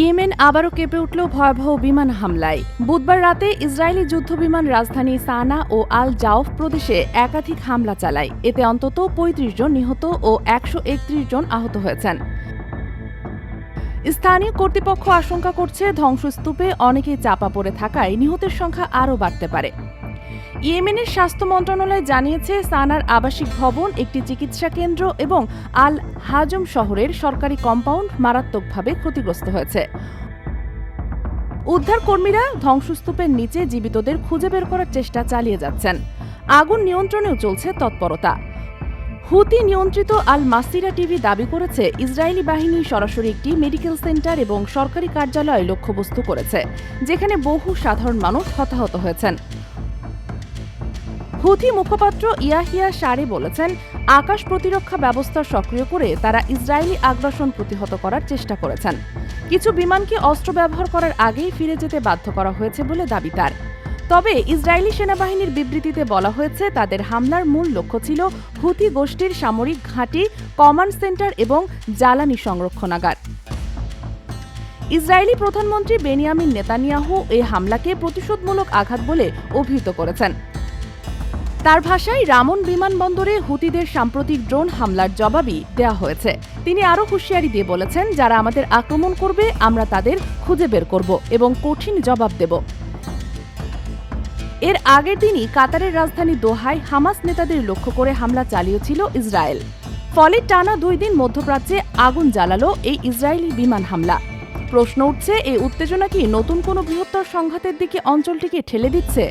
Yemen আবারও কেঁপে উঠল ভয়াবহ বিমান হামলায়। বুধবার রাতে ইসরায়েলি যুদ্ধবিমান রাজধানী সানা ও আল জাওফ প্রদেশে একাধিক হামলা চালায়। এতে অন্তত পঁয়ত্রিশ জন নিহত ও একশো একত্রিশ জন আহত হয়েছেন। স্থানীয় কর্তৃপক্ষ আশঙ্কা করছে ধ্বংসস্তূপে অনেকেই চাপা পড়ে থাকায় নিহতের সংখ্যা আরও বাড়তে পারে। ইয়েমেনের স্বাস্থ্য মন্ত্রণালয় জানিয়েছে, সানার আবাসিক ভবন একটি চিকিৎসা কেন্দ্র এবং আল হাজম শহরের সরকারি কম্পাউন্ড মারাত্মকভাবে ক্ষতিগ্রস্ত হয়েছে। উদ্ধার কর্মীরা ধ্বংসস্তূপের নিচে জীবিতদের খুঁজে বের করার চেষ্টা চালিয়ে যাচ্ছেন। আগুন নিয়ন্ত্রণেও চলছে তৎপরতা। হুতি নিয়ন্ত্রিত আল মাসিরা টিভি দাবি করেছে, ইসরায়েলি বাহিনী সরাসরি একটি মেডিকেল সেন্টার এবং সরকারি কার্যালয় লক্ষ্যবস্তু করেছে, যেখানে বহু সাধারণ মানুষ হতাহত হয়েছেন। হুথি মুখপাত্র ইয়াহিয়া সারে বলেছেন, আকাশ প্রতিরক্ষা ব্যবস্থা সক্রিয় করে তারা ইসরায়েলি আগ্রাসন প্রতিহত করার চেষ্টা করেছেন। কিছু বিমানকে অস্ত্র ব্যবহার করার আগেই ফিরে যেতে বাধ্য করা হয়েছে বলে দাবি তার। তবে ইসরায়েলি সেনাবাহিনীর বিবৃতিতে বলা হয়েছে, তাদের হামলার মূল লক্ষ্য ছিল হুথি গোষ্ঠীর সামরিক ঘাঁটি, কমান্ড সেন্টার এবং জ্বালানি সংরক্ষণাগার। ইসরায়েলি প্রধানমন্ত্রী বেনিয়ামিন নেতানিয়াহু এই হামলাকে প্রতিশোধমূলক আঘাত বলে অভিহিত করেছেন। তার ভাষায় রামন বিমানবন্দরে হুতিদের সাম্প্রতিক ড্রোন হামলার জবাবই দেওয়া হয়েছে। তিনি আরও হুঁশিয়ারি দিয়ে বলেছেন, যারা আমাদের আক্রমণ করবে, আমরা তাদের খুঁজে বের করব এবং কঠিন জবাব দেব। এর আগের দিনই কাতারের রাজধানী দোহায় হামাস নেতাদের লক্ষ্য করে হামলা চালিয়েছিল ইসরায়েল। ফলে টানা দুই দিন মধ্যপ্রাচ্যে আগুন জ্বালালো এই ইসরায়েলি বিমান হামলা। প্রশ্ন উঠছে এই উত্তেজনা কি নতুন কোনো বৃহত্তর সংঘাতের দিকে অঞ্চলটিকে ঠেলে দিচ্ছে?